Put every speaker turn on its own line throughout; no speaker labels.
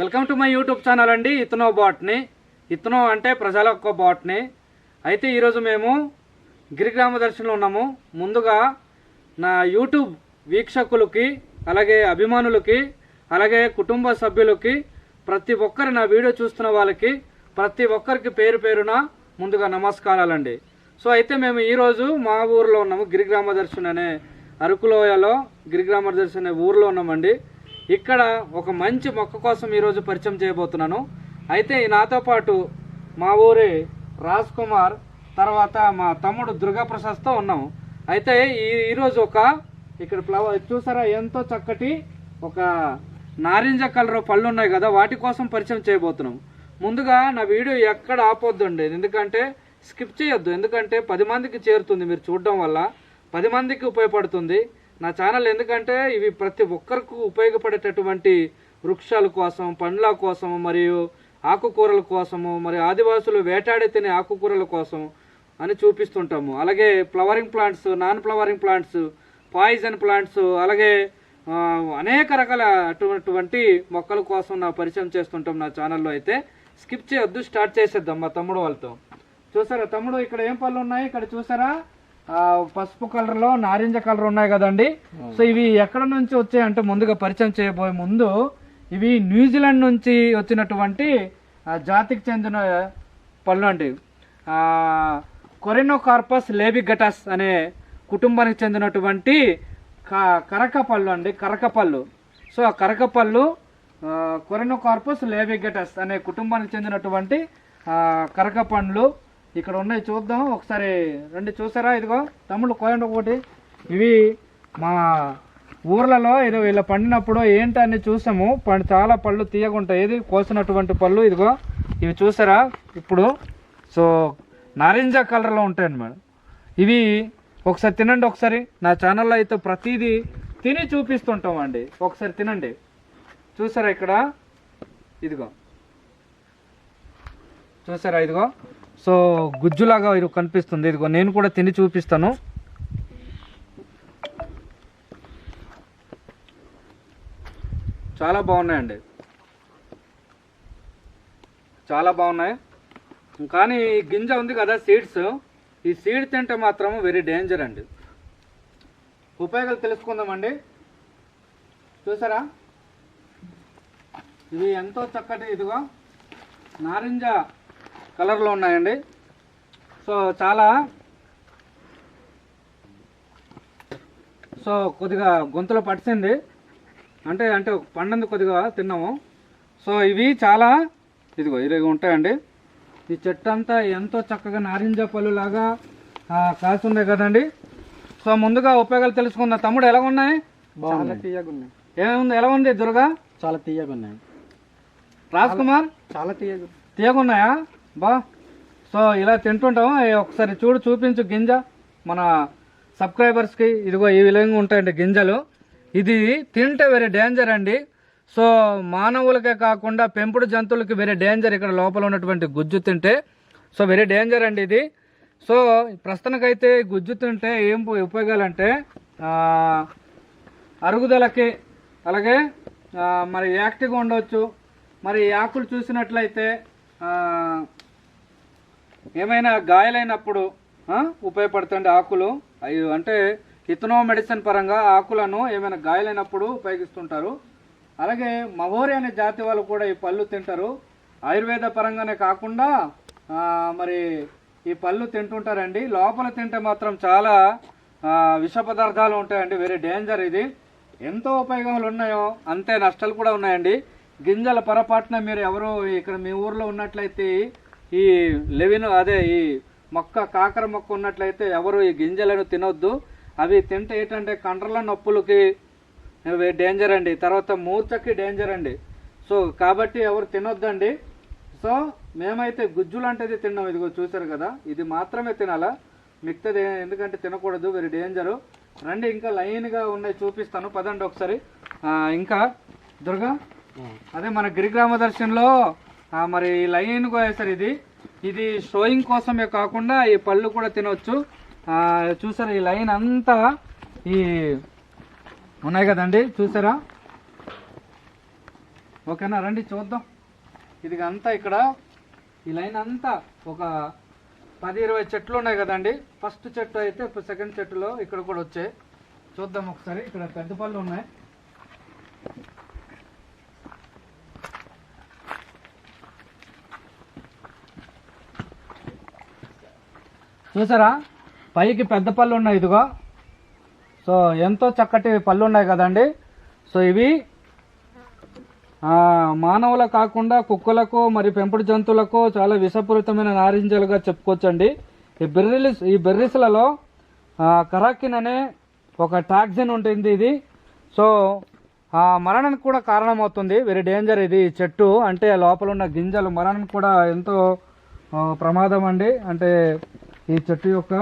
Welcome to my YouTube channel అండి ఇతనో botany. ఇతనో అంటే ప్రజల ఒక్క బాట్ని. అయితే ఈరోజు మేము గిరిగ్రామ దర్శనంలో ఉన్నాము. ముందుగా నా యూట్యూబ్ వీక్షకులకి అలాగే అభిమానులకి అలాగే కుటుంబ సభ్యులకి ప్రతి ఒక్కరు నా వీడియో చూస్తున్న వాళ్ళకి ప్రతి ఒక్కరికి పేరు పేరున ముందుగా నమస్కారాలండి. సో అయితే మేము ఈరోజు మా ఊర్లో ఉన్నాము గిరిగ్రామ దర్శన్ అనే అరకులోయలో గిరిగ్రామ దర్శన్ అనే ఊర్లో ఉన్నామండి. ఇక్కడ ఒక మంచి మొక్క కోసం ఈరోజు పరిచయం చేయబోతున్నాను. అయితే నాతో పాటు మా ఊరి రాజ్ కుమార్ తర్వాత మా తమ్ముడు దుర్గాప్రసాద్తో ఉన్నాము అయితే ఈ ఈరోజు ఒక ఇక్కడ ఫ్లవర్ చూసారా ఎంతో చక్కటి ఒక నారింజ కలర్ పళ్ళు ఉన్నాయి కదా వాటి కోసం పరిచయం చేయబోతున్నాం. ముందుగా నా వీడియో ఎక్కడ ఆపొద్దండి ఎందుకంటే స్కిప్ చేయొద్దు. ఎందుకంటే పది మందికి చేరుతుంది మీరు చూడడం వల్ల. పది మందికి ఉపయోగపడుతుంది. నా ఛానల్ ఎందుకంటే ఇవి ప్రతి ఒక్కరికి ఉపయోగపడేటటువంటి వృక్షాల కోసం పండ్ల కోసం మరియు ఆకుకూరల కోసము మరి ఆదివాసులు వేటాడి తినే ఆకుకూరల కోసం అని చూపిస్తుంటాము. అలాగే flowering plants non flowering plants poison plants అలాగే అనేక రకాల అటువంటి మొక్కల కోసం నా పరిచయం చేస్తుంటాం నా ఛానల్లో అయితే. స్కిప్ చేయొద్దు స్టార్ట్ చేసేద్దాం మా తమ్ముడు వాళ్ళతో. చూసారా తమ్ముడు ఇక్కడ ఏం పళ్ళు ఉన్నాయి? ఇక్కడ చూసారా? పసుపు కలర్లో నారింజ కలర్ ఉన్నాయి కదండి. సో ఇవి ఎక్కడ నుంచి వచ్చాయి అంటే ముందుగా పరిచయం చేయబోయే ముందు ఇవి న్యూజిలాండ్ నుంచి వచ్చినటువంటి జాతికి చెందిన పళ్ళు అండి. కొరెనోకార్పస్ లేబిగటస్ అనే కుటుంబానికి చెందినటువంటి కరక పళ్ళు అండి కరక పళ్ళు. సో ఆ కరక పళ్ళు కొరెనోకార్పస్ లేబిగటస్ అనే కుటుంబానికి చెందినటువంటి ఆ, కరక పండ్లు ఇక్కడ ఉన్నాయి చూద్దాం. ఒకసారి రండి చూసారా? ఇదిగో తమ్ముళ్ళు కోయండి ఒకటి. ఇవి మా ఊర్లలో ఇది ఇలా పండినప్పుడు ఏంటని చూసాము. పండు చాలా పళ్ళు తీయగుంటాయి. ఇది కోసినటువంటి పళ్ళు ఇదిగో. ఇవి చూసారా? ఇప్పుడు సో నారింజ కలర్లో ఉంటాయండి మేడం. ఇవి ఒకసారి తినండి ఒకసారి. నా ఛానల్లో అయితే ప్రతిదీ తిని చూపిస్తుంటామండి. ఒకసారి తినండి. చూసారా ఇక్కడ? ఇదిగో. చూసారా? ఇదిగో. సో గుజ్జులాగా ఇది కనిపిస్తుంది. ఇదిగో నేను కూడా తిని చూపిస్తాను. చాలా బాగున్నాయండి. చాలా బాగున్నాయి. కానీ ఈ గింజ ఉంది కదా సీడ్స్. ఈ సీడ్ తింటే మాత్రం వెరీ డేంజర్ అండి. ఉపయోగాలు తెలుసుకుందామండి. చూసారా? ఇవి ఎంతో చక్కటి ఇదిగో నారింజ కలర్లో ఉన్నాయండి. సో చాలా సో కొద్దిగా గొంతులో పడిచింది అంటే అంటే పండింది కొద్దిగా తిన్నాము. సో ఇవి చాలా ఇదిగో ఇలాగ ఉంటాయండి. ఈ చెట్టు అంతా ఎంతో చక్కగా నారింజ పళ్ళు లాగా కాసి ఉన్నాయి కదండి. సో ముందుగా ఉపయోగాలు తెలుసుకుందాం. తమ్ముడు ఎలా ఉన్నాయి?
చాలా తీయగా ఉన్నాయి.
ఏముంది? ఎలా ఉంది దుర్గా?
చాలా తీయగా ఉన్నాయి.
రాజ్ కుమార్?
చాలా తీయగా.
తీయకున్నాయా బా సో ఇలా తింటుంటాము ఒకసారి చూడు చూపించు గింజ. మన సబ్స్క్రైబర్స్కి ఇదిగో ఈ విధంగా ఉంటాయండి గింజలు. ఇది తింటే వెరీ డేంజర్ అండి. సో మానవులకే కాకుండా పెంపుడు జంతువులకి వెరీ డేంజర్ ఇక్కడ లోపల ఉన్నటువంటి గుజ్జు తింటే. సో వెరీ డేంజర్ అండి ఇది. సో ప్రస్తుతానికైతే గుజ్జు తింటే ఏం ఉపయోగాలంటే అరుగుదలకి అలాగే మరి యాక్టివ్గా ఉండవచ్చు మరి ఆకులు చూసినట్లయితే ఏమైనా గాయాలైనప్పుడు ఉపయోగపడుతుంది ఆకులు? అవి అంటే ఇతనో మెడిసిన్ పరంగా ఆకులను ఏమైనా గాయాలైనప్పుడు ఉపయోగిస్తుంటారు. అలాగే మహోరి అనే జాతి వాళ్ళు కూడా ఈ పళ్ళు తింటారు. ఆయుర్వేద పరంగానే కాకుండా మరి ఈ పళ్ళు తింటుంటారండి. లోపల తింటే మాత్రం చాలా విష పదార్థాలు ఉంటాయండి. వెరీ డేంజర్ ఇది. ఎంతో ఉపయోగాలు ఉన్నాయో అంతే నష్టాలు కూడా ఉన్నాయండి. గింజల పొరపాటున మీరు ఎవరు ఇక్కడ మీ ఊర్లో ఉన్నట్లయితే ఈ లెవిన్ అదే ఈ మొక్క కాకర మొక్క ఉన్నట్లయితే ఎవరు ఈ గింజలను తినొద్దు. అవి తింటే ఏంటంటే కండ్రల నొప్పులకి డేంజర్ అండి. తర్వాత మూర్ఛకి డేంజర్ అండి. సో కాబట్టి ఎవరు తినొద్దండి. సో మేమైతే గుజ్జు లాంటిది తిన్నాం. ఇదిగో చూసారు కదా. ఇది మాత్రమే తినాలా? మిగతాది ఎందుకంటే తినకూడదు వెరీ డేంజరు రండి ఇంకా లైన్గా ఉన్నాయి. చూపిస్తాను. పదండి ఒకసారి. ఇంకా దుర్గా? అదే మన గిరిగ్రామ దర్శనంలో మరి లైన్ వేసారు ఇది. ఇది షోయింగ్ కోసమే కాకుండా ఈ పళ్ళు కూడా తినవచ్చు చూసారా ఈ లైన్ అంతా ఈ ఉన్నాయి కదండి? చూసారా? ఓకేనా? రండి చూద్దాం. ఇది అంతా ఇక్కడ. ఈ లైన్ అంతా ఒక పది ఇరవై చెట్లు ఉన్నాయి కదండి? ఫస్ట్ చెట్టు అయితే సెకండ్ చెట్టులో ఇక్కడ కూడా వచ్చాయి. చూద్దాం ఒకసారి. ఇక్కడ పెద్ద పళ్ళు ఉన్నాయి. చూసారా? పైకి పెద్ద పళ్ళు ఉన్నాయి ఇదిగో. సో ఎంతో చక్కటి పళ్ళు ఉన్నాయి కదండి. సో ఇవి మానవుల కాకుండా కుక్కలకు మరి పెంపుడు జంతువులకు చాలా విషపూరితమైన నారింజలుగా చెప్పుకోవచ్చండి. ఈ బెర్రీస్ ఈ బెర్రీస్లలో కరాకిన్ అనే ఒక టాక్సిన్ ఉంటుంది ఇది. సో ఆ మరణానికి కూడా కారణమవుతుంది. వెరీ డేంజర్ ఇది. చెట్టు అంటే లోపల ఉన్న గింజలు మరణానికి కూడా ఎంతో ప్రమాదం అండి. అంటే ఈ చెట్టు యొక్క.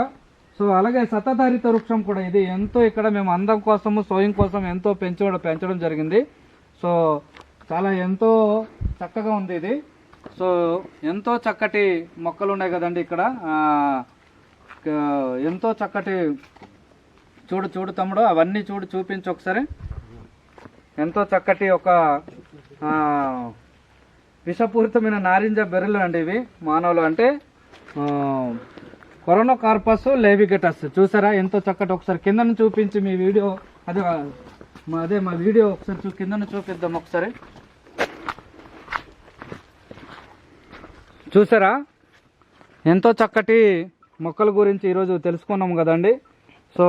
సో అలాగే సతధారిత వృక్షం కూడా ఇది. ఎంతో ఇక్కడ మేము అందం కోసము సోయింగ్ కోసం ఎంతో పెంచడం పెంచడం జరిగింది. సో చాలా ఎంతో చక్కగా ఉంది ఇది. సో ఎంతో చక్కటి మొక్కలు ఉన్నాయి కదండి ఇక్కడ. ఎంతో చక్కటి చూడు చూడు తమ్ముడు అవన్నీ చూడు చూపించు ఒకసారి. ఎంతో చక్కటి ఒక విషపూరితమైన నారింజ బెర్రెలు అండి ఇవి మానవులు అంటే. కొరోనా కార్పస్ లేవిగటస్ చూసారా? ఎంతో చక్కటి ఒకసారి కింద చూపించి మీ వీడియో అదే అదే మా వీడియో ఒకసారి చూ కింద చూపిద్దాం ఒకసారి. చూసారా? ఎంతో చక్కటి మొక్కల గురించి ఈరోజు తెలుసుకున్నాం కదండి. సో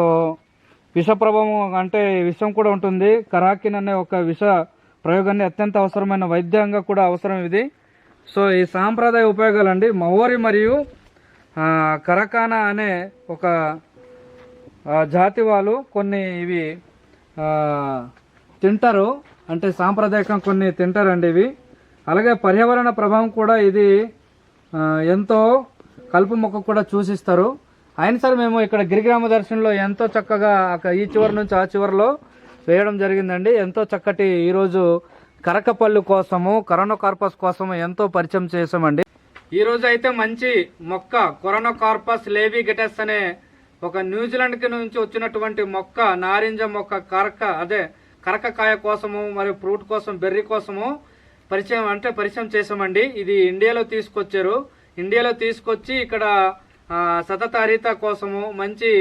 విషప్రభావం అంటే విషం కూడా ఉంటుంది. కరాకిన్ అనే ఒక విష ప్రయోగాన్ని అత్యంత అవసరమైన వైద్యంగా కూడా అవసరం ఇది. సో ఈ సాంప్రదాయ ఉపయోగాలండి. మవోరి మరియు కరకానా అనే ఒక జాతి వాళ్ళు కొన్ని ఇవి తింటారు. అంటే సాంప్రదాయకం కొన్ని తింటారండి ఇవి. అలాగే పర్యావరణ ప్రభావం కూడా ఇది ఎంతో కలుపు మొక్క కూడా చూసిస్తారు. అయిన సరే మేము ఇక్కడ గిరిగ్రామ దర్శనంలో ఎంతో చక్కగా అక్క- ఈ చివరి నుంచి ఆ చివరిలో వేయడం జరిగిందండి. ఎంతో చక్కటి ఈరోజు కరకపళ్ళు కోసము కరోనోకార్పస్ కోసము ఎంతో పరిచయం చేసామండి ఈ రోజు అయితే మంచి మొక్క కొరోనా కార్పస్ లేవీ గెటస్ అనే ఒక న్యూజిలాండ్ నుంచి వచ్చినటువంటి మొక్క నారింజ మొక్క కరక అదే కరకకాయ కోసము మరియు ఫ్రూట్ కోసం బెర్రీ కోసము పరిచయం అంటే పరిచయం చేసామండి ఇది ఇండియాలో తీసుకొచ్చారు. ఇండియాలో తీసుకొచ్చి ఇక్కడ సతత హరిత కోసము మంచి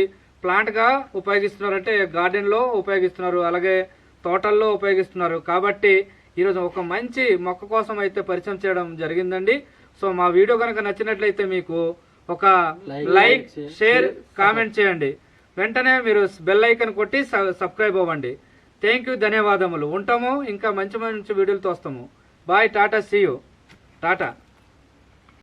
ప్లాంట్గా ఉపయోగిస్తున్నారు అంటే గార్డెన్లో ఉపయోగిస్తున్నారు. అలాగే తోటల్లో ఉపయోగిస్తున్నారు. కాబట్టి ఈరోజు ఒక మంచి మొక్క కోసం అయితే పరిచయం చేయడం జరిగిందండి. సో మా వీడియో కనుక నచ్చినట్లయితే మీకు ఒక లైక్ షేర్ కామెంట్ చేయండి. వెంటనే మీరు బెల్ ఐకన్ కొట్టి సబ్స్క్రైబ్ అవ్వండి. థ్యాంక్ యూ ధన్యవాదములు. ఉంటాము ఇంకా మంచి మంచి వీడియోలతో వస్తాము. Bye tata see you tata